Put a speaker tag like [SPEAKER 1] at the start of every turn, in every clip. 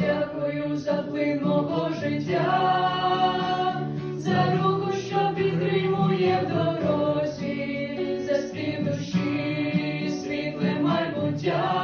[SPEAKER 1] дякую за плин мого життя, за руку, що підтримує в дорозі, за спів душі, світле майбуття,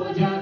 [SPEAKER 1] voy